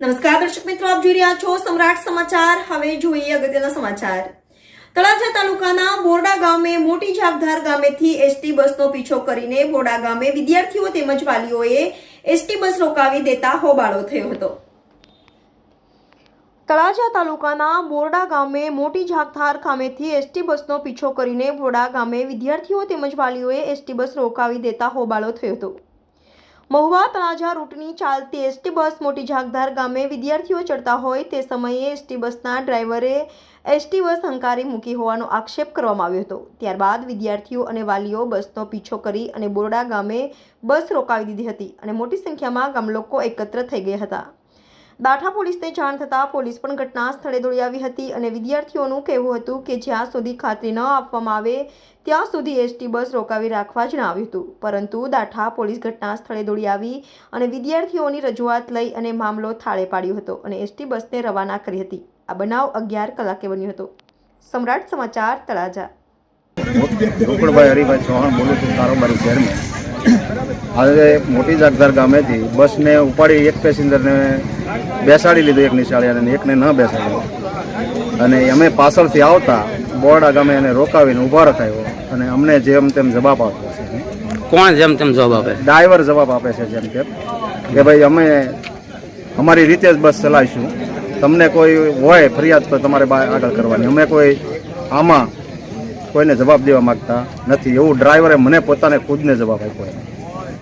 નમસ્કાર દર્શક મિત્રો, આપ જોઈ રહ્યા છો સમ્રાટ સમાચાર. હવે જોઈએ અગત્યના સમાચાર. તળાજા તાલુકાના બોરડા ગામે મોટી જાગધાર ગામેથી એસટી બસનો પીછો કરીને બોરડા ગામે વિદ્યાર્થીઓ તેમજ વાલીઓએ એસટી બસ રોકાવી દેતા હોબાળો થયો હતો. તળાજા તાલુકાના બોરડા ગામે મોટી ઝાકધાર ગામેથી એસટી બસનો પીછો કરીને બોરડા ગામે વિદ્યાર્થીઓ તેમજ વાલીઓએ એસટી બસ રોકાવી દેતા હોબાળો થયો હતો. મહુવા તળાજા રૂટની ચાલતી એસટી બસ મોટી ઝાગધાર ગામે વિદ્યાર્થીઓ ચડતા હોય તે સમયે એસટી બસના ડ્રાઈવરે એસટી બસ હંકારી મૂકી હોવાનો આક્ષેપ કરવામાં આવ્યો હતો. ત્યારબાદ વિદ્યાર્થીઓ અને વાલીઓ બસનો પીછો કરી અને બોરડા ગામે બસ રોકાવી દીધી હતી અને મોટી સંખ્યામાં ગામલોકો એકત્ર થઈ ગયા હતા. દાઠા પોલીસને જાણ થતાં પોલીસ પણ ઘટના સ્થળે દોડી આવી હતી અને વિદ્યાર્થીઓનું કહેવું હતું કે જ્યાં સુધી ખાતરી ન આપવામાં આવે, ત્યાં સુધી એસટી બસ રોકાવી રાખવા જણાવ્યું હતું. પરંતુ દાઠા પોલીસ ઘટના સ્થળે દોડી આવી અને વિદ્યાર્થીઓની રજૂઆત લઈ અને મામલો થાળે પાડ્યો હતો અને એસટી બસને રવાના કરી હતી. આ બનાવ અગિયાર કલાકે બન્યો હતો. સમ્રાટ સમાચાર તળાજા. રોકડભાઈ હરિભાઈ ચૌહાણ બોલું છું કારોબારી ચેરમેન આજે મોટી જાગદાર ગામેથી બસને ઉપાડી એક પેસેન્જરને બેસાડી લીધું એક નિશાળી અને એકને ન બેસાડ્યો. અને અમે પાછળથી આવતા બોરડા ગામે એને રોકાવીને ઊભા રખાયો અને અમને જેમ તેમ જવાબ આપ્યો છે. કોણ જેમ તેમ જવાબ આપે? ડ્રાઈવર જવાબ આપે છે જેમ તેમ કે ભાઈ અમે અમારી રીતે જ બસ ચલાવીશું. તમને કોઈ હોય ફરિયાદ તો તમારે આગળ કરવાની. અમે કોઈ આમાં કોઈને જવાબ દેવા માંગતા નથી. એવું ડ્રાઈવરે મને પોતાને ખુદને જવાબ આપ્યો.